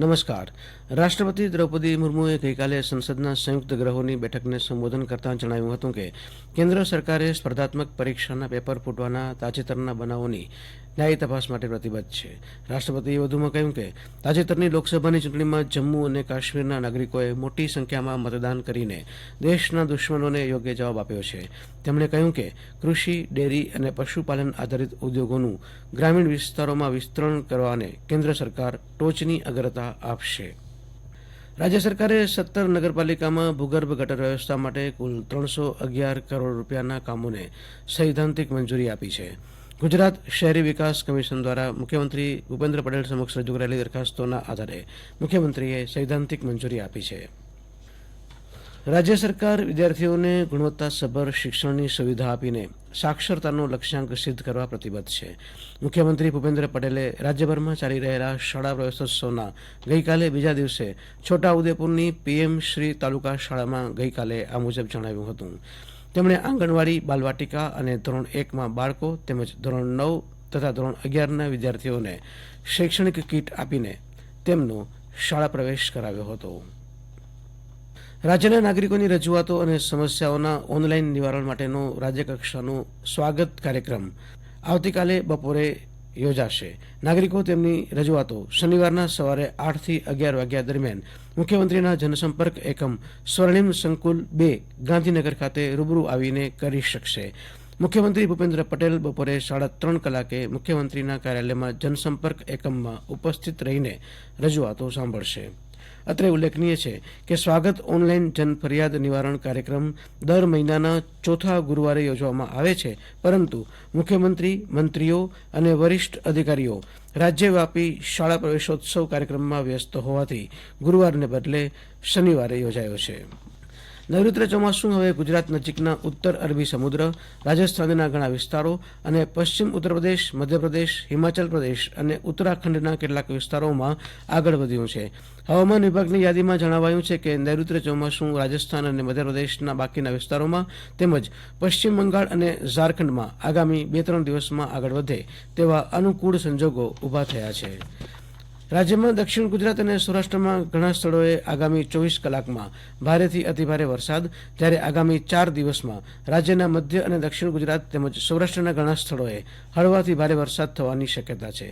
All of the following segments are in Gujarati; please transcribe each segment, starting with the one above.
નમસ્કાર. રાષ્ટ્રપતિ દ્રૌપદી મુર્મુએ ગઈકાલે સંસદના સંયુક્ત ગ્રહોની બેઠકને સંબોધન કરતાં જણાવ્યું હતું કે, કેન્દ્ર સરકારે સ્પર્ધાત્મક પરીક્ષાના પેપર ફૂટવાના તાજેતરના બનાવોની ન્યાયી તપાસ માટે પ્રતિબદ્ધ છે. રાષ્ટ્રપતિએ વધુમાં કહ્યું કે, તાજેતરની લોકસભાની ચૂંટણીમાં જમ્મુ અને કાશ્મીરના નાગરિકોએ મોટી સંખ્યામાં મતદાન કરીને દેશના દુશ્મનોને યોગ્ય જવાબ આપ્યો છે. તેમણે કહ્યું કે, કૃષિ, ડેરી અને પશુપાલન આધારિત ઉદ્યોગોનું ગ્રામીણ વિસ્તારોમાં વિસ્તરણ કરવાને કેન્દ્ર સરકાર ટોચની અગ્રતા આપશે. રાજ્ય સરકારે સત્તર નગરપાલિકામાં ભૂગર્ભ ગટર વ્યવસ્થા માટે કુલ ત્રણસો અગિયાર કરોડ રૂપિયાના કામોને સૈદ્ધાંતિક મંજૂરી આપી છે. ગુજરાત શહેરી વિકાસ કમિશન દ્વારા મુખ્યમંત્રી ભૂપેન્દ્ર પટેલ સમક્ષ રજૂ કરાયેલી દરખાસ્તોના આધારે મુખ્યમંત્રીએ સૈદ્ધાંતિક મંજૂરી આપી છે. રાજ્ય સરકાર વિદ્યાર્થીઓને ગુણવત્તાસભર શિક્ષણની સુવિધા આપીને સાક્ષરતાનો લક્ષ્યાંક સિદ્ધ કરવા પ્રતિબદ્ધ છે. મુખ્યમંત્રી ભૂપેન્દ્ર પટેલે રાજ્યભરમાં ચાલી રહેલા શાળા પ્રવેશોત્સવના ગઈકાલે બીજા દિવસે છોટાઉદેપુરની પીએમ શ્રી તાલુકા શાળામાં ગઈકાલે આ મુજબ જણાવ્યું હતું. તેમણે આંગણવાડી, બાલવાટિકા અને ધોરણ એકમાં બાળકો તેમજ ધોરણ નવ તથા ધોરણ અગિયારના વિદ્યાર્થીઓને શૈક્ષણિક કીટ આપીને તેમનો શાળા પ્રવેશ કરાવ્યો હતો. રાજ્યના નાગરિકોની રજૂઆતો અને સમસ્યાઓના ઓનલાઈન નિવારણ માટેનો રાજ્યકક્ષાનો સ્વાગત કાર્યક્રમ આવતીકાલે બપોરે યોજાશે. નાગરિકો તેમની રજૂઆતો શનિવારના સવારે આઠથી અગિયાર વાગ્યા દરમિયાન મુખ્યમંત્રીના જનસંપર્ક એકમ સ્વર્ણિમ સંકુલ બે ગાંધીનગર ખાતે રૂબરૂ આવીને કરી શકશે. મુખ્યમંત્રી ભૂપેન્દ્ર પટેલ બપોરે સાડા ત્રણ કલાકે મુખ્યમંત્રીના કાર્યાલયમાં જનસંપર્ક એકમમાં ઉપસ્થિત રહીને રજૂઆતો સાંભળશે. અત્રે ઉલ્લેખનીય છે કે સ્વાગત ઓનલાઈન જન ફરિયાદ નિવારણ કાર્યક્રમ દર મહિનાના ચોથા ગુરુવારે યોજવામાં આવે છે. પરંતુ મુખ્યમંત્રી, મંત્રીઓ અને વરિષ્ઠ અધિકારીઓ રાજ્યવ્યાપી શાળા પ્રવેશોત્સવ કાર્યક્રમમાં વ્યસ્ત હોવાથી ગુરુવારને બદલે શનિવારે યોજાયો છે. નૈઋત્ય ચોમાસું હવે ગુજરાત નજીકના ઉત્તર અરબી સમુદ્ર, રાજસ્થાનના ઘણા વિસ્તારો અને પશ્ચિમ ઉત્તર પ્રદેશ મધ્યપ્રદેશ હિમાચલ પ્રદેશ અને ઉત્તરાખંડના કેટલાક વિસ્તારોમાં આગળ વધ્યું છે. હવામાન વિભાગની યાદીમાં જણાવાયું છે કે નૈઋત્ય ચોમાસું રાજસ્થાન અને મધ્યપ્રદેશના બાકીના વિસ્તારોમાં તેમજ પશ્ચિમ બંગાળ અને ઝારખંડમાં આગામી બે ત્રણ દિવસમાં આગળ વધે તેવા અનુકૂળ સંજોગો ઊભા થયા છે. રાજ્યમાં દક્ષિણ ગુજરાત અને સૌરાષ્ટ્રમાં ઘણા સ્થળોએ આગામી ચોવીસ કલાકમાં ભારેથી અતિભારે વરસાદ. જ્યારે આગામી ચાર દિવસમાં રાજ્યના મધ્ય અને દક્ષિણ ગુજરાત તેમજ સૌરાષ્ટ્રના ઘણા સ્થળોએ હળવાથી ભારે વરસાદ થવાની શક્યતા છે.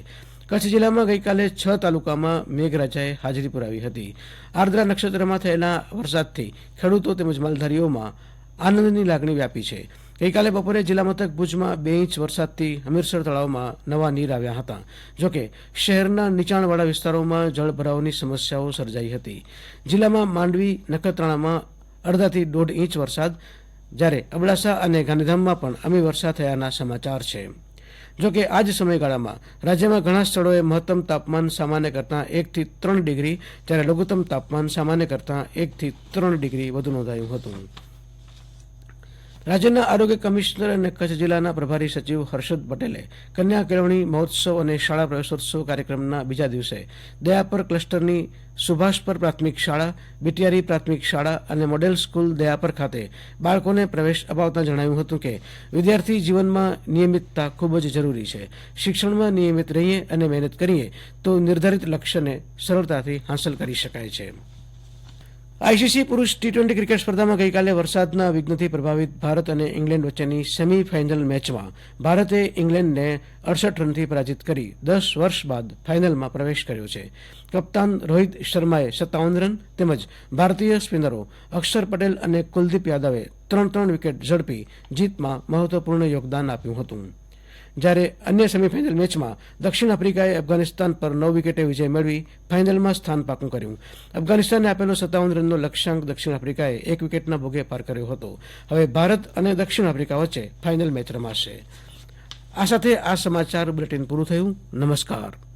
કચ્છ જિલ્લામાં ગઈકાલે છ તાલુકામાં મેઘરાજાએ હાજરી પુરાવી હતી. આર્દ્રા નક્ષત્રમાં થયેલા વરસાદથી ખેડૂતો તેમજ માલધારીઓમાં આનંદની લાગણી વ્યાપી છે. ગઈકાલે બપોરે જિલ્લા મથક ભુજમાં બે ઇંચ વરસાદથી હમીરસર તળાવમાં નવા નીર આવ્યા હતા. જોકે શહેરના નીચાણવાળા વિસ્તારોમાં જળભરાવની સમસ્યાઓ સર્જાઈ હતી. જિલ્લામાં માંડવી નખત્રાણામાં અડધાથી દોઢ ઇંચ વરસાદ, જ્યારે અબડાસા અને ગાંધીધામમાં પણ અમી વરસાદ થયાના સમાચાર છે. જોકે આ જ સમયગાળામાં રાજ્યમાં ઘણા સ્થળોએ મહત્તમ તાપમાન સામાન્ય કરતાં એકથી ત્રણ ડિગ્રી, જ્યારે લઘુત્તમ તાપમાન સામાન્ય કરતાં એકથી ત્રણ ડિગ્રી વધુ નોંધાયું હતું. રાજ્યના આરોગ્ય કમિશનર અને કચ્છ જિલ્લાના પ્રભારી સચિવ હર્ષદ પટેલે કન્યા કેળવણી મહોત્સવ અને શાળા પ્રવેશોત્સવ કાર્યક્રમના બીજા દિવસે દયાપર ક્લસ્ટરની સુભાષપર પ્રાથમિક શાળા બીટીઆરી પ્રાથમિક શાળા અને મોડેલ સ્કૂલ દયાપર ખાતે બાળકોને પ્રવેશ અપાવતા જણાવ્યું હતું કે વિદ્યાર્થી જીવનમાં નિયમિતતા ખૂબ જ જરૂરી છે. શિક્ષણમાં નિયમિત રહીએ અને મહેનત કરીએ તો નિર્ધારિત લક્ષ્યને સરળતાથી હાંસલ કરી શકાય છે. આઈસીસી પુરુષ ટી ટ્વેન્ટી ક્રિકેટ સ્પર્ધામાં ગઈકાલે વરસાદના વિઘ્નથી પ્રભાવિત ભારત અને ઇંગ્લેન્ડ વચ્ચેની સેમી ફાઇનલ મેચમાં ભારતે ઇંગ્લેન્ડને અડસઠ રનથી પરાજિત કરી દસ વર્ષ બાદ ફાઇનલમાં પ્રવેશ કર્યો છે. કપ્તાન રોહિત શર્માએ સત્તાવન રન તેમજ ભારતીય સ્પિનરો અક્ષર પટેલ અને કુલદીપ યાદવે ત્રણ ત્રણ વિકેટ ઝડપી જીતમાં મહત્વપૂર્ણ યોગદાન આપ્યું હતું. જ્યારે અન્ય સેમીફાઇનલ મેચમાં દક્ષિણ આફ્રિકાએ અફઘાનિસ્તાન પર નવ વિકેટે વિજય મેળવી ફાઇનલમાં સ્થાન પાકું કર્યું. અફઘાનિસ્તાને આપેલો સત્તાવન રનનો લક્ષ્યાંક દક્ષિણ આફ્રિકાએ એક વિકેટના ભોગે પાર કર્યો હતો. હવે ભારત અને દક્ષિણ આફ્રિકા વચ્ચે ફાઇનલ મેચ રમાશે. આ સાથે આ સમાચાર બુલેટિન પૂરું થયું. નમસ્કાર.